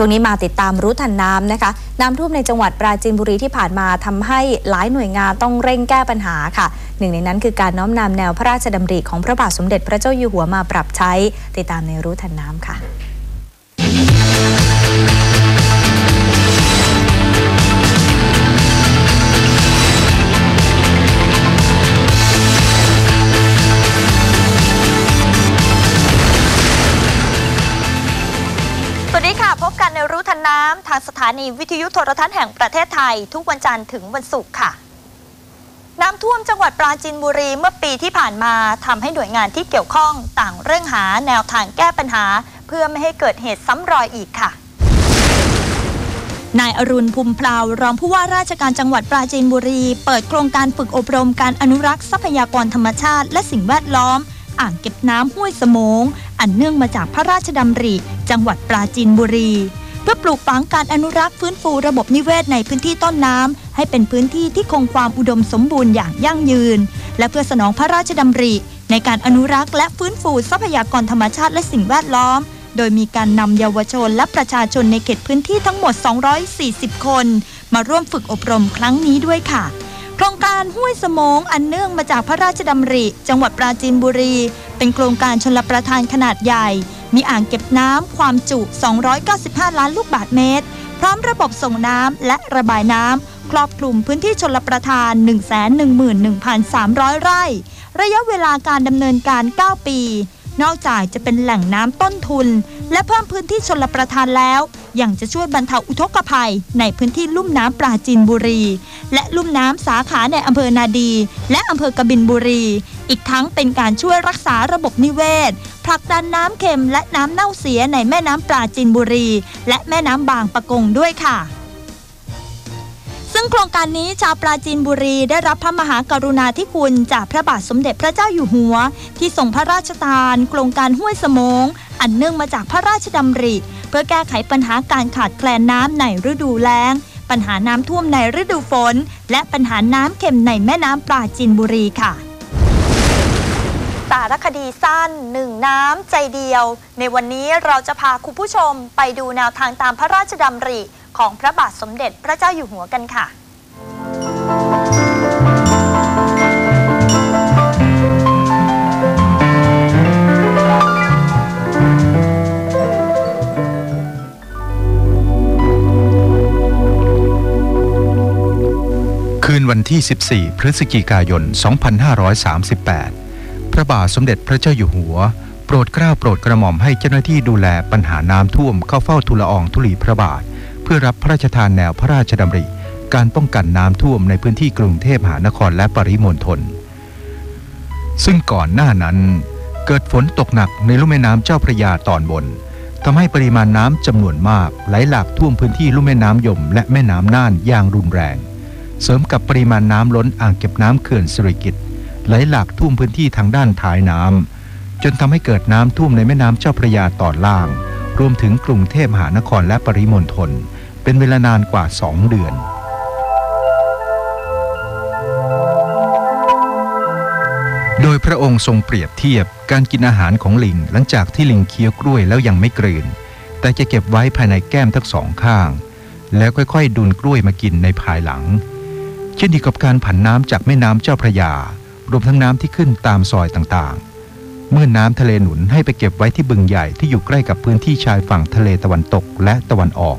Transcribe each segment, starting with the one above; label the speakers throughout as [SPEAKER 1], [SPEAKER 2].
[SPEAKER 1] ช่วงนี้มาติดตามรู้ทันน้ำนะคะน้ำท่วมในจังหวัดปราจีนบุรีที่ผ่านมาทำให้หลายหน่วยงานต้องเร่งแก้ปัญหาค่ะ หนึ่งในนั้นคือการน้อมนำแนวพระราชดำริของพระบาทสมเด็จพระเจ้าอยู่หัวมาปรับใช้ ติดตามในรู้ทันน้ำค่ะ
[SPEAKER 2] ถานีวิทยุโทรทัศน์แห่งประเทศไทย ทุกวันจันทร์ถึงวันศุกร์ค่ะ น้ำท่วมจังหวัดปราจีนบุรีเมื่อปีที่ผ่านมาทำให้หน่วยงานที่เกี่ยวข้องต่างเร่งหาแนวทางแก้ปัญหา เพื่อไม่ให้เกิดเหตุซ้ำรอยอีกค่ะนายอรุณภูมิพลาวรองผู้ว่าราชการจังหวัดปราจีนบุรี เปิดโครงการฝึกอบรมการอนุรักษ์ทรัพยากรธรรมชาติ และสิ่งแวดล้อม อ่างเก็บน้ำห้วยสมง อันเนื่องมาจากพระราชดำริ จังหวัดปราจีนบุรี พื่อปลูกฝังการอนุรักษ์ฟื้นฟูระบบนิเวศในพื้นที่ต้นน้ำ ให้เป็นพื้นที่ที่คงความอุดมสมบูรณ์อย่างยั่งยืน และเพื่อสนองพระราชดำริ ในการอนุรักษ์และฟื้นฟูทรัพยากรธรรมชาติและสิ่งแวดล้อม โดยมีการนำเยาวชนและประชาชนในเขตพื้นที่ทั้งหมด 240 คน มาร่วมฝึกอบรมครั้งนี้ด้วยค่ะโครงการห้วยสมงอันเนื่องมาจากพระราชดำริ จังหวัดปราจีนบุรี เป็นโครงการชนลประทานขนาดใหญ่ มีอ่างเก็บน้ำความจุ 295 ล้านลูกบาศก์เมตร พร้อมระบบส่งน้ำและระบายน้ำครอบคลุมพื้นที่ชลประทาน 111,300 ไร่ ระยะเวลาการดำเนินการ 9 ปี นอกจากจะเป็นแหล่งน้ำต้นทุน และเพิ่มพื้นที่ชลประทานแล้วยังจะช่วยบรรเทาอุทกภัย ในพื้นที่ลุ่มน้ำปราจีนบุรี และลุ่มน้ำสาขาในอำเภอนาดี และอำเภอกบินบุรี อีกทั้งเป็นการช่วยรักษาระบบนิเวศผลักดันน้ำเค็มและน้ำเน่าเสียในแม่น้ำปราจีนบุรี และแม่น้ำบางปะกงด้วยค่ะ ซึ่งโครงการนี้ชาวปราจีนบุรีได้รับพระมหากรุณาธิคุณจากพระบาทสมเด็จพระเจ้าอยู่หัว ที่ทรงพระราชทาน โครงการห้วยสมง อันเนื่องมาจากพระราชดำริ เพื่อแก้ไขปัญหาการขาดแคลนน้ำในฤดูแล้ง ปัญหาน้ำท่วมในฤดูฝน และปัญหาน้ำเค็มในแม่น้ำปราจีนบุรีค่ะสารคดีสั้นหนึ่งน้ำใจเดียว ในวันนี้เราจะพาคุณผู้ชมไปดูแนวทางตามพระราชดำริ ของพระบาทสมเด็จพระเจ้าอยู่หัวกันค่ะ
[SPEAKER 3] คืนวันที่ 14 พฤศจิกายน 2538 พระบาทสมเด็จพระเจ้าอยู่หัว โปรดเกล้าโปรดกระหม่อมให้เจ้าหน้าที่ดูแลปัญหาน้ำท่วมเข้าเฝ้าทูลอองธุลีพระบาท พื่อรับพระราชทานแนวพระราชดำริ การป้องกันน้ำท่วมในพื้นที่กรุงเทพมหานครและปริมณฑลซึ่งก่อนหน้านั้น เกิดฝนตกหนักในลุ่มแม่น้ำเจ้าพระยาตอนบนทำให้ปริมาณน้ำจำนวนมากไหลหลากท่วมพื้นที่ลุ่มแม่น้ำยม และแม่น้ำน่านอย่างรุนแรง เสริมกับปริมาณน้ำล้นอ่างเก็บน้ำเขื่อนสิริกิตไหลหลากท่วมพื้นที่ทางด้านท้ายน้ำจนทำให้เกิดน้ำท่วมในแม่น้ำเจ้าพระยาตอนล่าง รวมถึงกรุงเทพมหานครและปริมณฑล เป็นเวลานานกว่า 2 เดือน โดยพระองค์ทรงเปรียบเทียบการกินอาหารของลิงหลังจากที่ลิงเคี้ยวกล้วยแล้วยังไม่กลืน แต่จะเก็บไว้ภายในแก้มทั้งสองข้าง แล้วค่อยๆ ดูนกล้วยมากินในภายหลัง เช่นเดียวกับการผันน้ำจากแม่น้ำเจ้าพระยา รวมทั้งน้ำที่ขึ้นตามซอยต่างๆเมื่อน้ำทะเลหนุนให้ไปเก็บไว้ที่บึงใหญ่ที่อยู่ใกล้กับพื้นที่ชายฝั่งทะเลตะวันตกและตะวันออก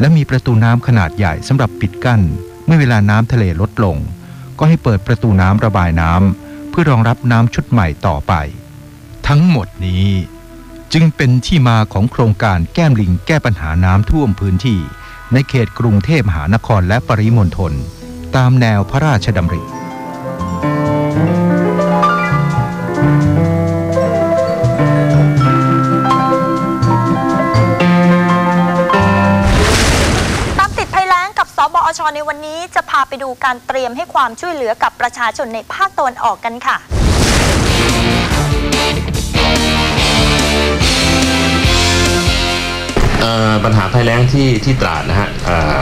[SPEAKER 3] และมีประตูน้ำขนาดใหญ่สำหรับปิดกั้น เมื่อเวลาน้ำทะเลลดลง ก็ให้เปิดประตูน้ำระบายน้ำเพื่อรองรับน้ำชุดใหม่ต่อไป ทั้งหมดนี้ จึงเป็นที่มาของโครงการแก้มลิงแก้ปัญหาน้ำท่วมพื้นที่ ในเขตกรุงเทพมหานครและปริมณฑลตามแนวพระราชดำริ
[SPEAKER 2] ชในวันนี้จะพาไปดูการเตรียมให้ความช่วยเหลือกับประชาชนในภาคตะวันออกกันค่ะ
[SPEAKER 4] เอ่อปัญหาภัยแล้งที่ที่ตราดนะฮะเอ่อ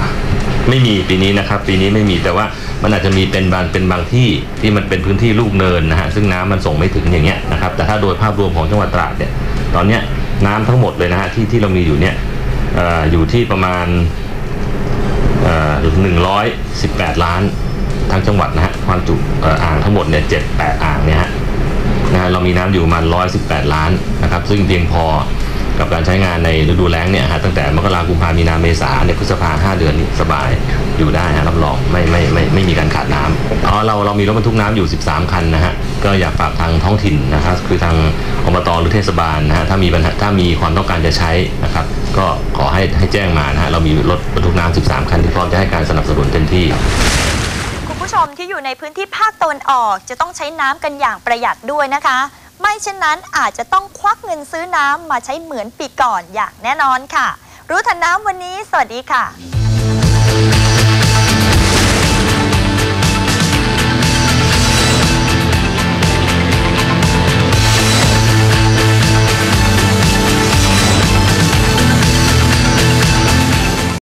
[SPEAKER 4] ไม่มีปีนี้นะครับ ปีนี้ไม่มีแต่ว่ามันอาจจะมีเป็นบางเป็นบางที่ที่มันเป็นพื้นที่ลูกเนินนะฮะซึ่งน้ำมันส่งไม่ถึงอย่างเงี้ยนะครับแต่ถ้าโดยภาพรวมของจังหวัดตราดเนี่ยตอนเนี้ยน้ำทั้งหมดเลยนะฮะที่ที่เรามีอยู่เนี่ยเอออยู่ที่ประมาณ หนึ่งร้อยสิบแปดล้านทั้งจังหวัดนะฮะความจุเอ่ออ่างทั้งหมดเนี่ยเจ็ดแปดอ่างเนี่ยฮะนะฮะเรามีน้ำอยู่ประมาณร้อยสิบแปดล้านนะครับ ซึ่งเพียงพอกับการใช้งานในฤดูแล้งเนี่ยฮะตั้งแต่มกราคมกุมภามีนาเมษาเนี่ยพฤษภาห้าเดือนนี่สบายอยู่ได้ฮะรับรองไม่ไม่ไม่ไม่มีการขาดน้ำอ๋อเราเรามีรถบรรทุกน้ำอยู่ 13 คันนะฮะ ก็อยากฝากทางท้องถิ่นนะครับ คือทางอบตหรือเทศบาลนะฮะถ้ามีปัญหาถ้ามีความต้องการจะใช้นะครับ ก็ขอให้ให้แจ้งมานะฮะเรามีรถบรรทุกน้ำ13 คันที่พร้อมจะให้การสนับสนุนเต็มที่
[SPEAKER 2] คุณผู้ชมที่อยู่ในพื้นที่ภาคตะวันออกจะต้องใช้น้ำกันอย่างประหยัดด้วยนะคะ ไม่เช่นนั้นอาจจะต้องควักเงินซื้อน้ำมาใช้เหมือนปีก่อนอย่างแน่นอนค่ะ รู้ทันน้ำวันนี้ สวัสดีค่ะ